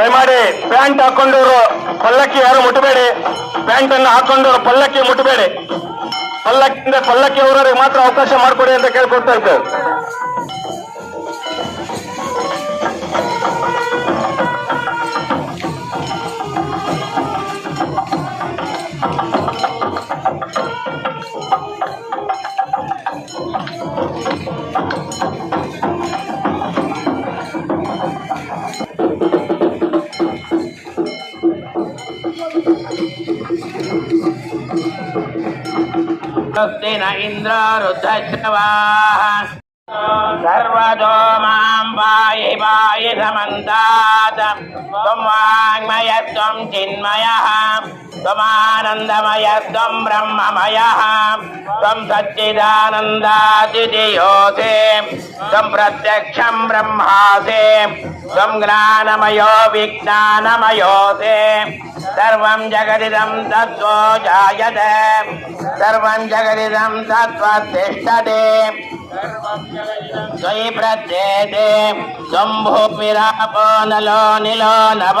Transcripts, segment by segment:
ದಯಮಾಡಿ ಪ್ಯಾಂಟ್ ಹಾಕೊಂಡವರು ಪಲ್ಲಕ್ಕಿ ಯಾರು ಮುಟ್ಟಬೇಡಿ ಪ್ಯಾಂಟ್ ಅನ್ನು ಹಾಕೊಂಡವರು ಪಲ್ಲಕ್ಕಿ ಮುಟ್ಟಬೇಡಿ ಪಲ್ಲಕ್ಕಿಯಿಂದ ಪಲ್ಲಕ್ಕಿ ಅವರವರಿಗೆ ಮಾತ್ರ ಅವಕಾಶ ಮಾಡಿಕೊಡಿ ಅಂತ ಕೇಳ್ಕೊಡ್ತಾ ಇದ್ದೇವೆ. स्वस्ति न इन्द्रो रुद्धश्रवाः सर्वतो मां पाहि पाहि समन्तात् त्वं वाङ्मयः त्वं चिन्मयः त्वमानन्दमयः त्वं ब्रह्ममयः त्वं सच्चिदानन्दादितियोऽसि त्वं प्रत्यक्षं ब्रह्मासि त्वं ज्ञानमयो विज्ञानमयोऽसि सर्वं जगदिदं तत्त्वो जायते सर्वं जगदिदं तत्त्वतिष्ठति స్వయి ప్రత్యేతే శంభు పిరాపోనలో నిలో నవ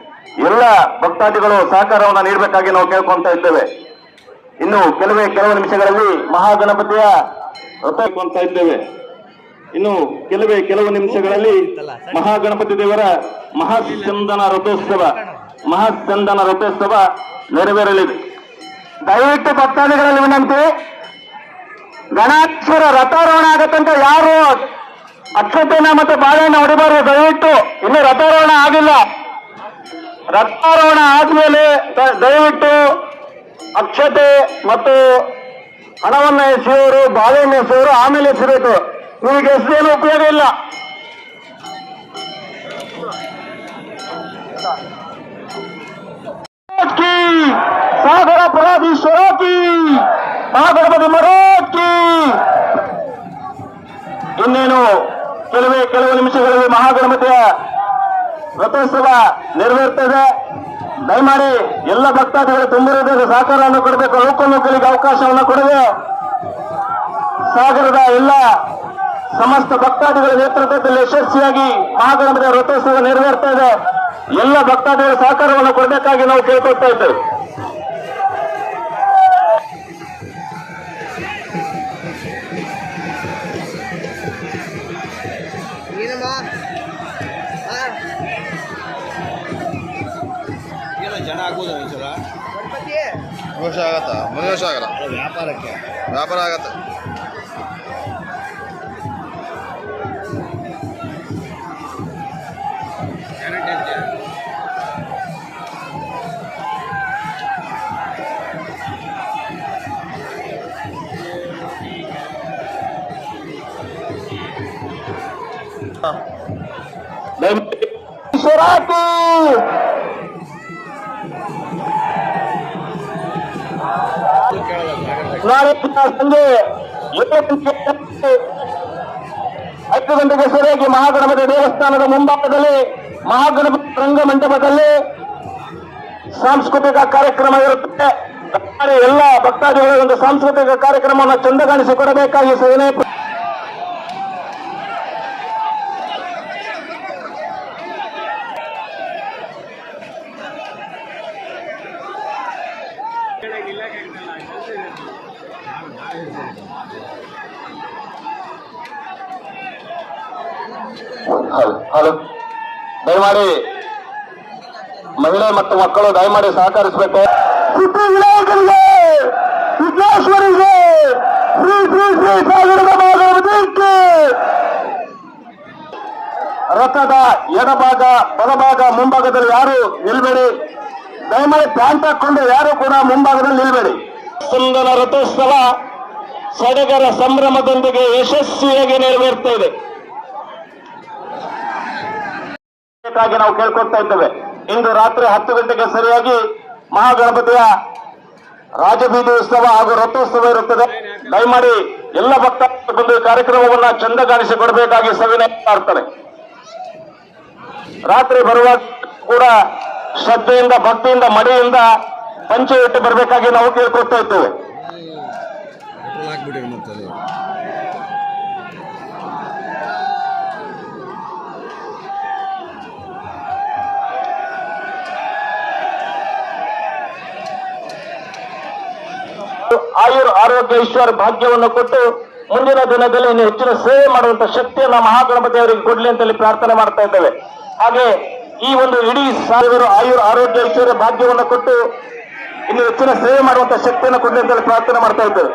ಎಲ್ಲ ಭಕ್ತಾದಿಗಳು ಸಹಕಾರವನ್ನು ನೀಡಬೇಕಾಗಿ ನಾವು ಕೇಳ್ಕೊಂತ ಇದ್ದೇವೆ. ಇನ್ನು ಕೆಲವೇ ಕೆಲವು ನಿಮಿಷಗಳಲ್ಲಿ ಮಹಾಗಣಪತಿಯ ರಥ ಇದ್ದೇವೆ. ಇನ್ನು ಕೆಲವೇ ಕೆಲವು ನಿಮಿಷಗಳಲ್ಲಿ ಮಹಾಗಣಪತಿ ದೇವರ ಮಹಾಚಂದನ ರಥೋತ್ಸವ ಮಹಾಚಂದನ ರಥೋತ್ಸವ ನೆರವೇರಲಿದೆ. ದಯವಿಟ್ಟು ಭಕ್ತಾದಿಗಳಲ್ಲಿ ವಿನಂತಿ, ಗಣಾಕ್ಷರ ರಥಾರೋಹಣ ಆಗತ್ತಂತ ಯಾರು ಅಕ್ಷತೆನ ಮತ್ತೆ ಬಾಳೆಯನ್ನು ಹೊಡಿಬಾರದು. ದಯವಿಟ್ಟು ಇನ್ನು ರಥಾರೋಹಣ ಆಗಿಲ್ಲ. ರಕ್ತಾರೋಹಣ ಆದ್ಮೇಲೆ ದಯವಿಟ್ಟು ಅಕ್ಷತೆ ಮತ್ತು ಹಣವನ್ನು ಎಸೆಯೋರು ಬಾಳೆಯನ್ನು ಎಸೆಯೋರು, ಆಮೇಲೆ ಎಸಬೇಕು. ನಿಮಗೆ ಎಸೆಯಲು ಉಪಯೋಗ ಇಲ್ಲ. ಸಾಗರ ಪರಾಧೀಶ್ವರ ಕಿ ಸಾಗರಪತಿ ಮರೋಕಿ ಇನ್ನೇನು, ಕೆಲವೇ, ಕೆಲವು ನಿಮಿಷಗಳಲ್ಲಿ ಮಹಾಗಣಪತಿಯ ರಥೋತ್ಸವ ನೆರವೇರ್ತದೆ. ದಯಮಾಡಿ ಎಲ್ಲ ಭಕ್ತಾದಿಗಳು ತುಂಬಿರದ ಸಹಕಾರವನ್ನು ಕೊಡಬೇಕು. ಲೋಕೋಲೋಕರಿಗೆ ಅವಕಾಶವನ್ನು ಕೊಡದೆ ಸಾಗರದ ಎಲ್ಲ ಸಮಸ್ತ ಭಕ್ತಾದಿಗಳ ನೇತೃತ್ವದಲ್ಲಿ ಯಶಸ್ವಿಯಾಗಿ ಮಹಾಗಣಪತಿಯ ರಥೋತ್ಸವ ನೆರವೇರ್ತಾ ಇದೆ. ಎಲ್ಲ ಭಕ್ತಾದಿಗಳ ಸಹಕಾರವನ್ನು ಕೊಡಬೇಕಾಗಿ ನಾವು ಕೇಳ್ಕೊಳ್ತಾ ಇದ್ದೇವೆ. ಆಗ್ಬೋದು ಈ ಸಲ ಗಣಪತಿ ವರ್ಷ ಆಗತ್ತ ಮುಂದಿನ ವರ್ಷ ಆಗಲ್ಲ ವ್ಯಾಪಾರಕ್ಕೆ ವ್ಯಾಪಾರ ಆಗತ್ತೆ ಈಶ್ವರಾಕು ನಾಳೆ ಏಳು ಗಂಟೆಗೆ ಸರಿಯಾಗಿ ಮಹಾಗಣಪತಿ ದೇವಸ್ಥಾನದ ಮುಂಭಾಗದಲ್ಲಿ ಮಹಾಗಣಪತಿ ರಂಗಮಂಟಪದಲ್ಲಿ ಸಾಂಸ್ಕೃತಿಕ ಕಾರ್ಯಕ್ರಮ ಇರುತ್ತೆ ಎಲ್ಲ ಭಕ್ತಾದಿಗಳ ಒಂದು ಸಾಂಸ್ಕೃತಿಕ ಕಾರ್ಯಕ್ರಮವನ್ನು ಚಂದಗಾಣಿಸಿಕೊಡಬೇಕಾಗಿ ಸೇನೆ ಹಲೋ ದಯಮಾಡಿ ಮಹಿಳೆ ಮತ್ತು ಮಕ್ಕಳು ದಯಮಾಡಿ ಸಹಕರಿಸಬೇಕು. ಸಿದ್ಧಿ ವಿನಾಯಕರಿಗೆ ವಿಘ್ನೇಶ್ವರಿಗೆ ಶ್ರೀ ಶ್ರೀ ಶ್ರೀ ಸಾಗರದ ರಥದ ಎಡಭಾಗ ಬಲಭಾಗ ಮುಂಭಾಗದಲ್ಲಿ ಯಾರು ನಿಲ್ಬೇಡಿ. ದಯಮಾಡಿ ಪ್ಯಾಂಟ್ ಹಾಕೊಂಡು ಯಾರು ಕೂಡ ಮುಂಭಾಗದಲ್ಲಿ ನಿಲ್ಬೇಡಿ. ಸುಂದರ ರಥೋತ್ಸವ ಸಡಗರ ಸಂಭ್ರಮದೊಂದಿಗೆ ಯಶಸ್ವಿಯಾಗಿ ನೆರವೇರ್ತಾ ಇದೆ. ನಾವು ಕೇಳ್ಕೊಳ್ತಾ ಇದ್ದೇವೆ. ಇಂದು ರಾತ್ರಿ ಹತ್ತು ಗಂಟೆಗೆ ಸರಿಯಾಗಿ ಮಹಾಗಣಪತಿಯ ರಾಜಬೀದಿ ಉತ್ಸವ ಹಾಗೂ ರಥೋತ್ಸವ ಇರುತ್ತದೆ. ದಯಮಾಡಿ ಎಲ್ಲ ಭಕ್ತರು ಬಂದು ಕಾರ್ಯಕ್ರಮವನ್ನ ಚಂದ ಕಾಣಿಸಿಕೊಡಬೇಕಾಗಿ ಸವಿನಯ ಮಾಡ್ತಾರೆ. ರಾತ್ರಿ ಬರುವ ಕೂಡ ಶ್ರದ್ಧೆಯಿಂದ, ಭಕ್ತಿಯಿಂದ, ಮಡಿಯಿಂದ ಪಂಚೆ ಇಟ್ಟು ಬರಬೇಕಾಗಿ ನಾವು ಕೇಳ್ಕೊಳ್ತಾ ಇದ್ದೇವೆ. ಆಯುರ್ ಆರೋಗ್ಯ ಈಶ್ವರ ಭಾಗ್ಯವನ್ನು ಕೊಟ್ಟು ಮುಂದಿನ ದಿನದಲ್ಲಿ ಇನ್ನು ಹೆಚ್ಚಿನ ಸೇವೆ ಮಾಡುವಂತ ಶಕ್ತಿಯನ್ನ ಮಹಾಗಣಪತಿ ಅವರಿಗೆ ಕೊಡ್ಲಿ ಅಂತೇಳಿ ಪ್ರಾರ್ಥನೆ ಮಾಡ್ತಾ ಇದ್ದೇವೆ. ಹಾಗೆ ಈ ಒಂದು ಇಡೀ ಸಾವಿರ ಆಯುರ್ ಆರೋಗ್ಯ ಈಶ್ವರ ಭಾಗ್ಯವನ್ನು ಕೊಟ್ಟು ಇನ್ನು ಹೆಚ್ಚಿನ ಸೇವೆ ಮಾಡುವಂತ ಶಕ್ತಿಯನ್ನು ಕೊಡ್ಲಿ ಅಂತೇಳಿ ಪ್ರಾರ್ಥನೆ ಮಾಡ್ತಾ ಇದ್ದೇವೆ.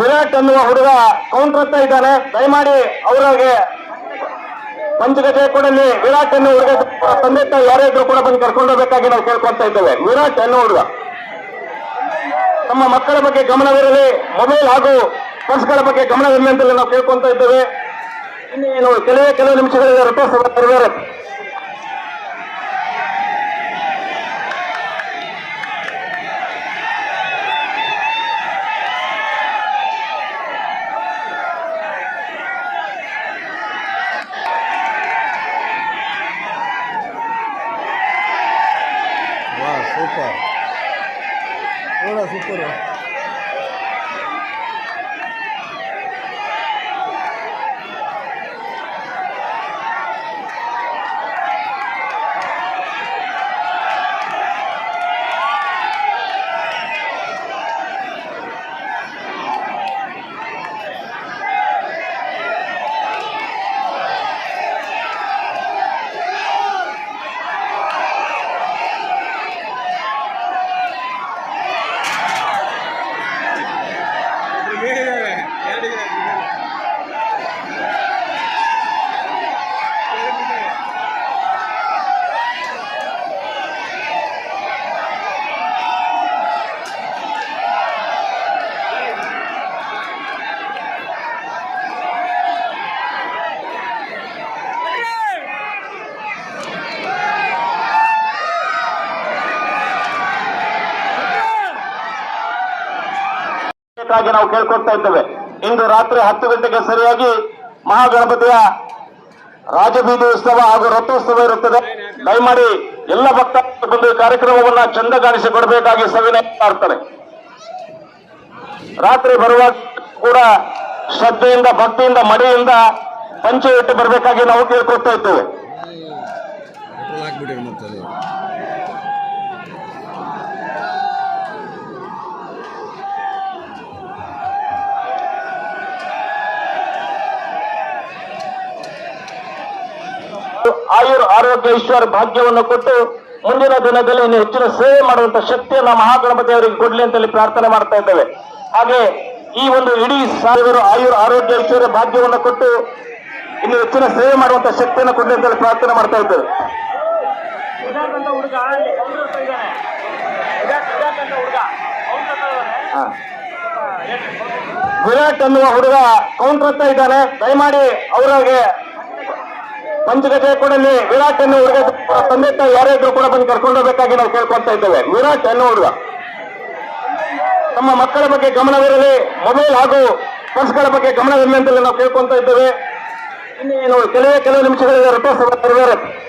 ವಿರಾಟ್ ಅನ್ನುವ ಹುಡುಗ ಕೌಂಟರ್ ಹತ್ತ ಇದ್ದಾನೆ. ದಯಮಾಡಿ ಅವರಿಗೆ ಪಂಚಗಜೆ ಕೊಡಲಿ. ವಿರಾಟ್ ಅನ್ನೋ ಹುಡುಗ ತಂದೆ ತಾಯಿ ಯಾರೇ ಇದ್ರು ಕೂಡ ಬಂದು ಕರ್ಕೊಂಡು ಹೋಗ್ಬೇಕಾಗಿ ನಾವು ಕೇಳ್ಕೊಳ್ತಾ ಇದ್ದೇವೆ. ವಿರಾಟ್ ಅನ್ನೋ ಹುಡುಗ ತಮ್ಮ ಮಕ್ಕಳ ಬಗ್ಗೆ ಗಮನವಿರಲಿ. ಮೊಬೈಲ್ ಹಾಗೂ ಪರ್ಸ್ಗಳ ಬಗ್ಗೆ ಗಮನವಿರಲಿ ಅಂತೇಳಿ ನಾವು ಕೇಳ್ಕೊಂತ ಇದ್ದೇವೆ. ಇನ್ನೇನು ಕೆಲವೇ ಕೆಲವು ನಿಮಿಷಗಳಿಗೆ ರಥೋತ್ಸವ ನೆರವೇರುತ್ತೆ ವಾ ಸೂಪರ್ ನೋಡ ನಾವು ಕೇಳ್ಕೊಳ್ತಾ ಇದ್ದೇವೆ. ಇಂದು ರಾತ್ರಿ ಹತ್ತು ಗಂಟೆಗೆ ಸರಿಯಾಗಿ ಮಹಾಗಣಪತಿಯ ರಾಜಬೀದಿ ಉತ್ಸವ ಹಾಗೂ ರಥೋತ್ಸವ ಇರುತ್ತದೆ. ದಯಮಾಡಿ ಎಲ್ಲ ಭಕ್ತರು ಕಾರ್ಯಕ್ರಮವನ್ನ ಚಂದ ಕಾಣಿಸಿಕೊಡಬೇಕಾಗಿ ಸವಿನಯ ಮಾಡ್ತಾರೆ. ರಾತ್ರಿ ಬರುವ ಕೂಡ ಶ್ರದ್ಧೆಯಿಂದ, ಭಕ್ತಿಯಿಂದ, ಮಡಿಯಿಂದ ಪಂಚೆ ಇಟ್ಟು ಬರಬೇಕಾಗಿ ನಾವು ಕೇಳ್ಕೊಳ್ತಾ ಇದ್ದೇವೆ. ಮತ್ತೆ ಆಯುರ್ ಆರೋಗ್ಯ ಈಶ್ವರ ಭಾಗ್ಯವನ್ನು ಕೊಟ್ಟು ಮುಂದಿನ ದಿನದಲ್ಲಿ ಇನ್ನು ಹೆಚ್ಚಿನ ಸೇವೆ ಮಾಡುವಂತ ಶಕ್ತಿಯನ್ನ ಮಹಾಗಣಪತಿ ಅವರಿಗೆ ಕೊಡ್ಲಿ ಅಂತೇಳಿ ಪ್ರಾರ್ಥನೆ ಮಾಡ್ತಾ ಇದ್ದೇವೆ. ಹಾಗೆ ಈ ಒಂದು ಇಡೀ ಸಾವಿರ ಆಯುರ್ ಆರೋಗ್ಯ ಈಶ್ವರ ಭಾಗ್ಯವನ್ನು ಕೊಟ್ಟು ಇನ್ನು ಹೆಚ್ಚಿನ ಸೇವೆ ಮಾಡುವಂತ ಶಕ್ತಿಯನ್ನು ಕೊಡ್ಲಿ ಅಂತೇಳಿ ಪ್ರಾರ್ಥನೆ ಮಾಡ್ತಾ ಇದ್ದೇವೆ. ವಿರಾಟ್ ಅನ್ನುವ ಹುಡುಗ ಕೌಂಟರ್ ಹತ್ತ ಇದ್ದಾನೆ. ದಯಮಾಡಿ ಅವರಿಗೆ ಪಂಚಗಜೆ ಕೊಡಲಿ ವಿರಾಟ್ ಅನ್ನು ಹುಡುಗ ತಂದೆ ತಾಯಿ ಯಾರೇ ಕೂಡ ಬಂದು ಕರ್ಕೊಂಡು ಹೋಗ್ಬೇಕಾಗಿ ನಾವು ಕೇಳ್ಕೊಳ್ತಾ ಇದ್ದೇವೆ. ವಿರಾಟ್ ಅನ್ನೋ ಹುಡುಗ. ತಮ್ಮ ಮಕ್ಕಳ ಬಗ್ಗೆ ಗಮನವಿರಲಿ, ಮೊಬೈಲ್ ಹಾಗೂ ಪರ್ಸ್ಗಳ ಬಗ್ಗೆ ಗಮನವಿರಲಿ ಅಂತಲೇ ನಾವು ಕೇಳ್ಕೊಂತ ಇದ್ದೇವೆ. ಇನ್ನೇನು ಕೆಲವೇ ಕೆಲವು ನಿಮಿಷಗಳಿಗೆ ರಥೋತ್ಸವ ನೆರವೇರುತ್ತೆ.